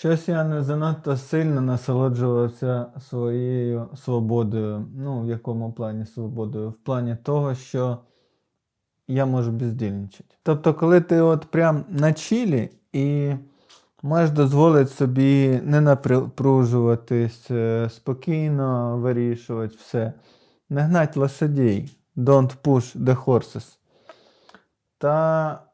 Щось я не занадто сильно насолоджувався своєю свободою. Ну, в якому плані свободою? В плані того, що я можу бездільничати. Тобто, коли ти от прям на чілі і можеш дозволити собі не напружуватись, е, спокійно вирішувати все, не гнать лошадей, don't push the horses. Та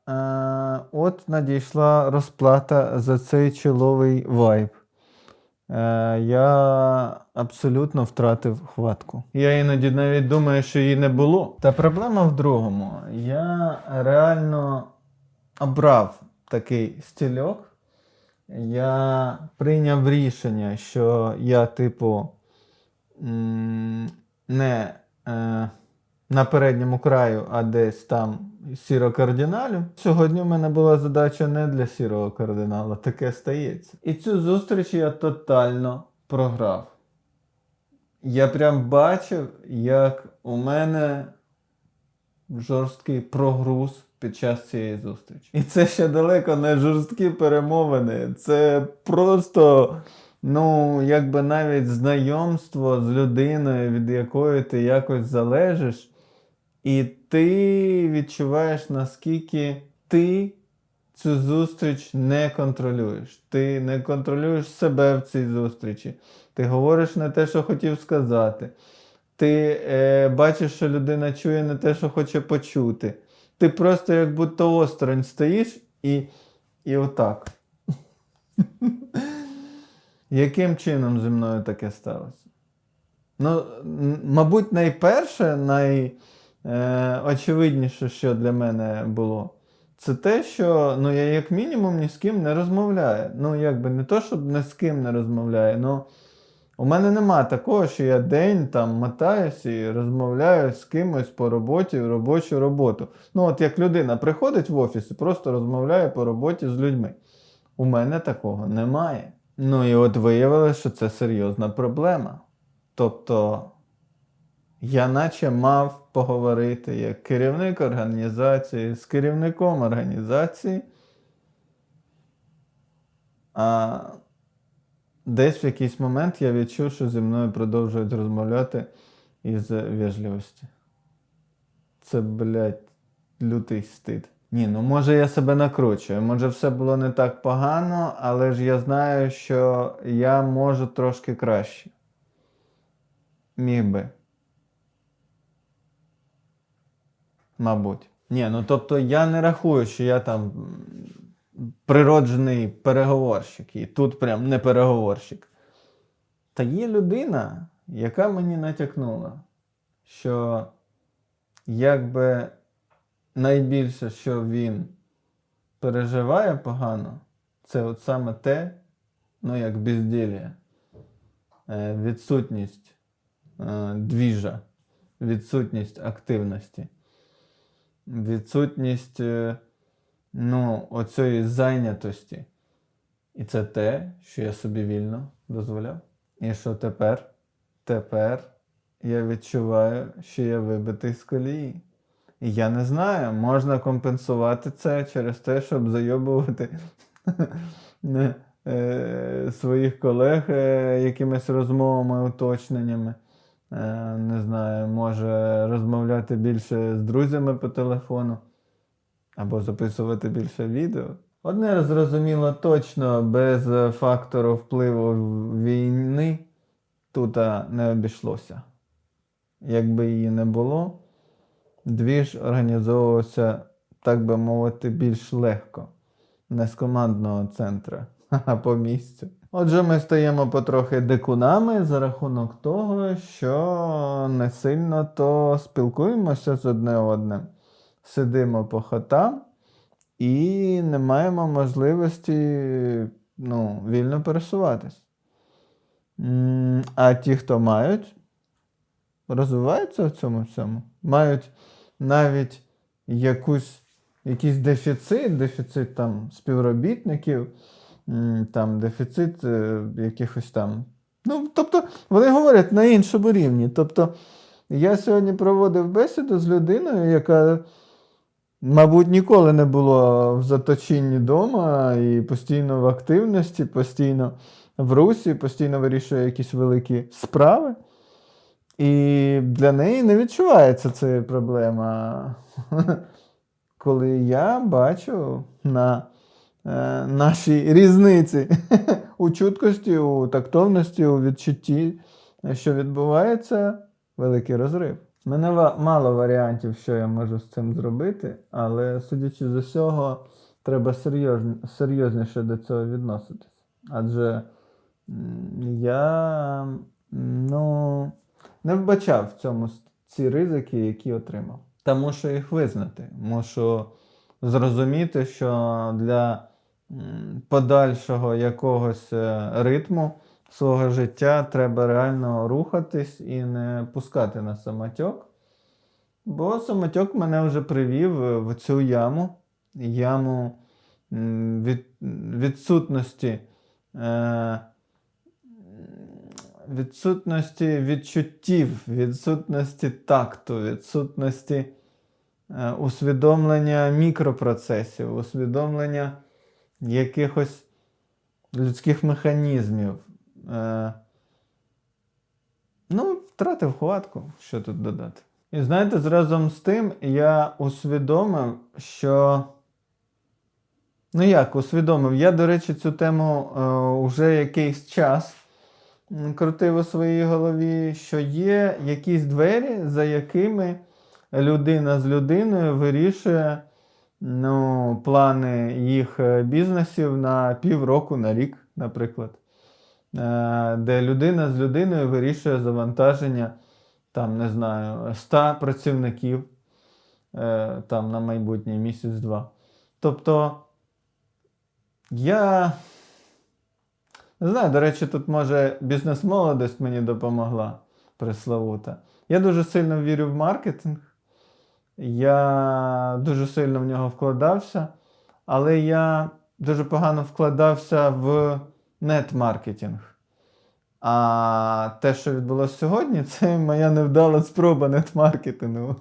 от надійшла розплата за цей чоловий вайб. Е, я абсолютно втратив хватку. Я іноді навіть думаю, що її не було. Та проблема в другому. Я реально обрав такий стільок. Я прийняв рішення, що я, типу, не е, на передньому краю, а десь там сіро кардиналю. Сьогодні в мене була задача не для сірого кардинала, таке стається. І цю зустріч я тотально програв. Я прям бачив, як у мене жорсткий прогруз під час цієї зустрічі. І це ще далеко не жорсткі перемовини. Це просто, ну, якби навіть знайомство з людиною, від якої ти якось залежиш, і ти відчуваєш, наскільки ти цю зустріч не контролюєш. Ти не контролюєш себе в цій зустрічі. Ти говориш не те, що хотів сказати. Ти е, бачиш, що людина чує не те, що хоче почути. Ти просто як будто осторонь стоїш і, і отак. Яким чином зі мною таке сталося? Ну, мабуть, найперше, найочевидніше, що для мене було, це те, що ну, я як мінімум ні з ким не розмовляю. Ну, якби не то, щоб ні з ким не розмовляю, але у мене нема такого, що я день там мотаюсь і розмовляю з кимось по роботі, робочу роботу. Ну, от як людина приходить в офіс і просто розмовляє по роботі з людьми. У мене такого немає. Ну і от виявилося, що це серйозна проблема. Тобто, я наче мав поговорити як керівник організації з керівником організації, а десь в якийсь момент я відчув, що зі мною продовжують розмовляти із вежливості. Це, блядь, лютий стид. Ні, ну може я себе накручую, може все було не так погано, але ж я знаю, що я можу трошки краще. Міг би. Мабуть. Ні, ну тобто я не рахую, що я там природжений переговорщик, і тут прям не переговорщик. Та є людина, яка мені натякнула, що якби найбільше, що він переживає погано, це от саме те, ну як безділля, е, відсутність е, двіжа, відсутність активності, відсутність е, ну, оцієї зайнятості. І це те, що я собі вільно дозволяв. І що тепер? Тепер я відчуваю, що я вибитий з колії. І я не знаю, можна компенсувати це через те, щоб зайобувати е, своїх колег е, якимись розмовами, уточненнями. Е, не знаю, може розмовляти більше з друзями по телефону або записувати більше відео. Одне зрозуміло точно, без фактору впливу війни тут не обійшлося. Якби її не було, двіж організовувався, так би мовити, більш легко, не з командного центру, а по місцю. Отже, ми стаємо потрохи дикунами за рахунок того, що не сильно то спілкуємося з одне одним. Сидимо по хатам і не маємо можливості ну, вільно пересуватись. А ті, хто мають, розвиваються в цьому всьому. Мають навіть якусь, якийсь дефіцит, дефіцит там співробітників, там дефіцит е, якихось там. Ну, тобто, вони говорять на іншому рівні. Тобто, я сьогодні проводив бесіду з людиною, яка мабуть, ніколи не було в заточенні вдома і постійно в активності, постійно в русі, постійно вирішує якісь великі справи. І для неї не відчувається це проблема. Коли я бачу на е, нашій різниці у чуткості, у тактовності, у відчутті, що відбувається, великий розрив. Мене мало варіантів, що я можу з цим зробити, але судячи з усього, треба серйозніше до цього відноситись. Адже я ну, не вбачав в цьому ці ризики, які отримав. Та мушу їх визнати. Мушу зрозуміти, що для подальшого якогось е, ритму свого життя треба реально рухатись і не пускати на самотьок. Бо самотьок мене вже привів е, в цю яму, яму від, відсутності. Е, відсутності відчуттів, відсутності такту, відсутності е, усвідомлення мікропроцесів, усвідомлення якихось людських механізмів. Е, ну, втратив хватку, що тут додати. І знаєте, разом з тим я усвідомив, що. Ну як усвідомив? Я, до речі, цю тему е, уже якийсь час крутив у своїй голові, що є якісь двері, за якими людина з людиною вирішує ну, плани їх е, бізнесів на півроку, на рік, наприклад. Е, Де людина з людиною вирішує завантаження там, не знаю, 100 працівників е, там, на майбутній місяць-два. Тобто. Я не знаю, до речі, тут може бізнес-молодость мені допомогла пресловута. Я дуже сильно вірю в маркетинг. Я дуже сильно в нього вкладався, але я дуже погано вкладався в нет-маркетинг. А те, що відбулося сьогодні, це моя невдала спроба нет-маркетингу.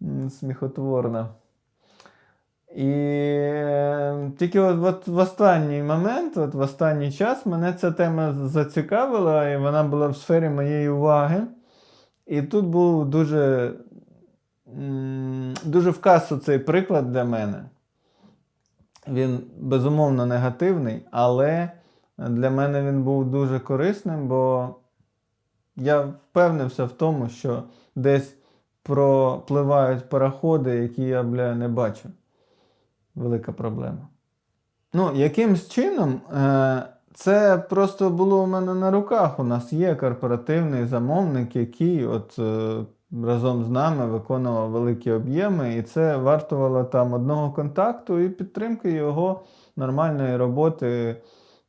Сміхотворна. І е, тільки от, от в останній момент, от в останній час, мене ця тема зацікавила, і вона була в сфері моєї уваги. І тут був дуже, дуже в касу цей приклад для мене. Він безумовно негативний, але для мене він був дуже корисним, бо я впевнився в тому, що десь пропливають пароходи, які я, бля, не бачу велика проблема. Ну, якимсь чином, е, це просто було у мене на руках. У нас є корпоративний замовник, який от е, разом з нами виконував великі об'єми, і це вартувало там одного контакту і підтримки його нормальної роботи,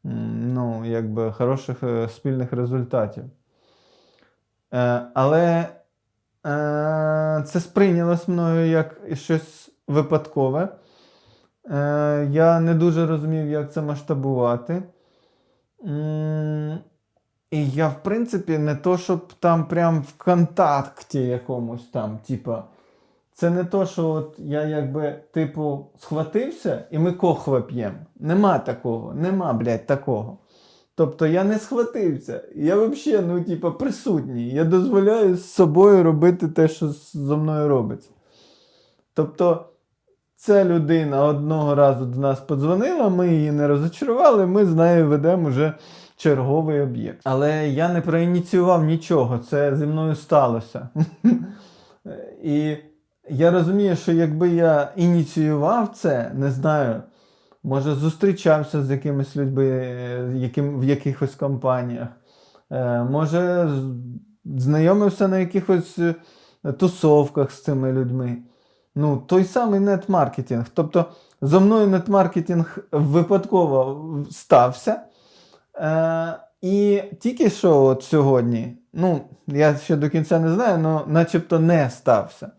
ну, якби хороших е, спільних результатів. Е, але е, це сприйнялось мною як щось випадкове. Я не дуже розумів, як це масштабувати. І я, в принципі, не то, щоб там прям в контакті якомусь там, типа. Це не то, що от я якби, типу, схватився і ми кохве п'ємо. Нема такого, нема, блядь, такого. Тобто я не схватився. Я взагалі, ну, типа, присутній. Я дозволяю з собою робити те, що зо мною робиться. Тобто, ця людина одного разу до нас подзвонила, ми її не розочарували, ми з нею ведемо вже черговий об'єкт. Але я не проініціював нічого, це зі мною сталося. І я розумію, що якби я ініціював це, не знаю, може зустрічався з якимись людьми яким, в якихось компаніях, е, може знайомився на якихось е, тусовках з цими людьми. Ну, той самий нетмаркетинг. Тобто, зо мною нетмаркетинг випадково стався. Е, і тільки що от сьогодні, ну, я ще до кінця не знаю, але начебто не стався.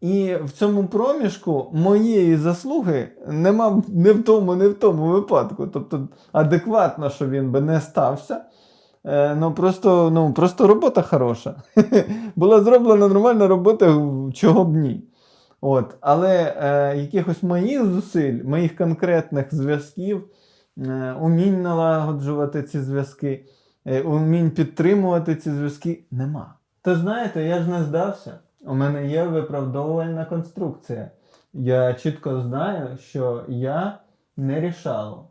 І в цьому проміжку моєї заслуги нема не в тому, не в тому випадку. Тобто, адекватно, що він би не стався. Е, ну, просто, ну, просто робота хороша. Була зроблена нормальна робота, чого б ні. От, але е, якихось моїх зусиль, моїх конкретних зв'язків, умінь налагоджувати ці зв'язки, е, умінь підтримувати ці зв'язки нема. То знаєте, я ж не здався. У мене є виправдовувальна конструкція. Я чітко знаю, що я не рішало.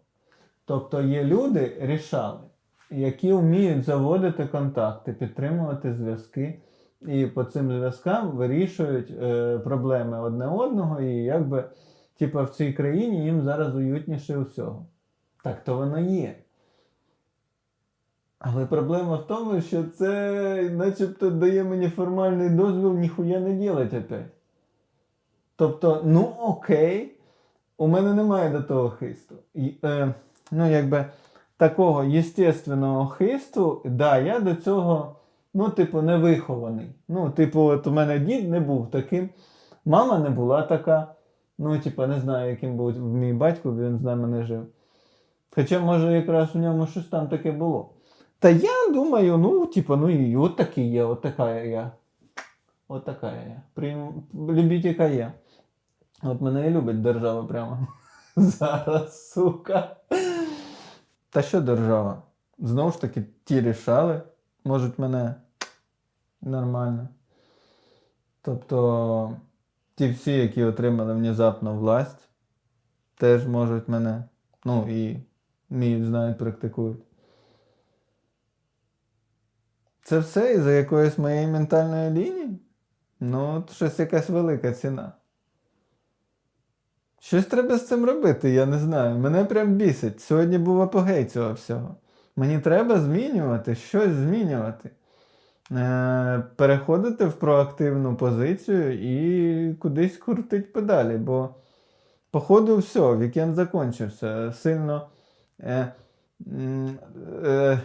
Тобто є люди рішали, які вміють заводити контакти, підтримувати зв'язки, і по цим зв'язкам вирішують е, проблеми одне одного, і якби типа в цій країні їм зараз уютніше усього. Так то воно є. Але проблема в тому, що це начебто дає мені формальний дозвіл ніхуя не ділать опять. Тобто, ну окей, у мене немає до того хисту. І, е, ну, якби такого єстественного хисту, да, я до цього, ну, типу, не вихований. Ну, типу, от у мене дід не був таким, мама не була така. Ну, типу, не знаю, яким був мій батько, він з нами не жив. Хоча, може, якраз у ньому щось там таке було. Та я думаю, ну, типу, ну і от такий є, от така я. От така я. Прим... Любіть, яка є. От мене і любить держава прямо. Зараз, сука. Та що держава? Знову ж таки, ті рішали, можуть мене нормально. Тобто, ті всі, які отримали внезапно власть, теж можуть мене. Ну і вміють, знають, практикують. Це все із-за якоїсь моєї ментальної лінії? Ну, от щось якась велика ціна. Щось треба з цим робити, я не знаю. Мене прям бісить. Сьогодні був апогей цього всього. Мені треба змінювати, щось змінювати. Е, переходити в проактивну позицію і кудись крутить педалі, бо, походу, все, вікенд закінчився. Сильно. Е, е,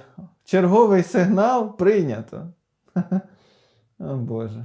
черговий сигнал прийнято. О Боже.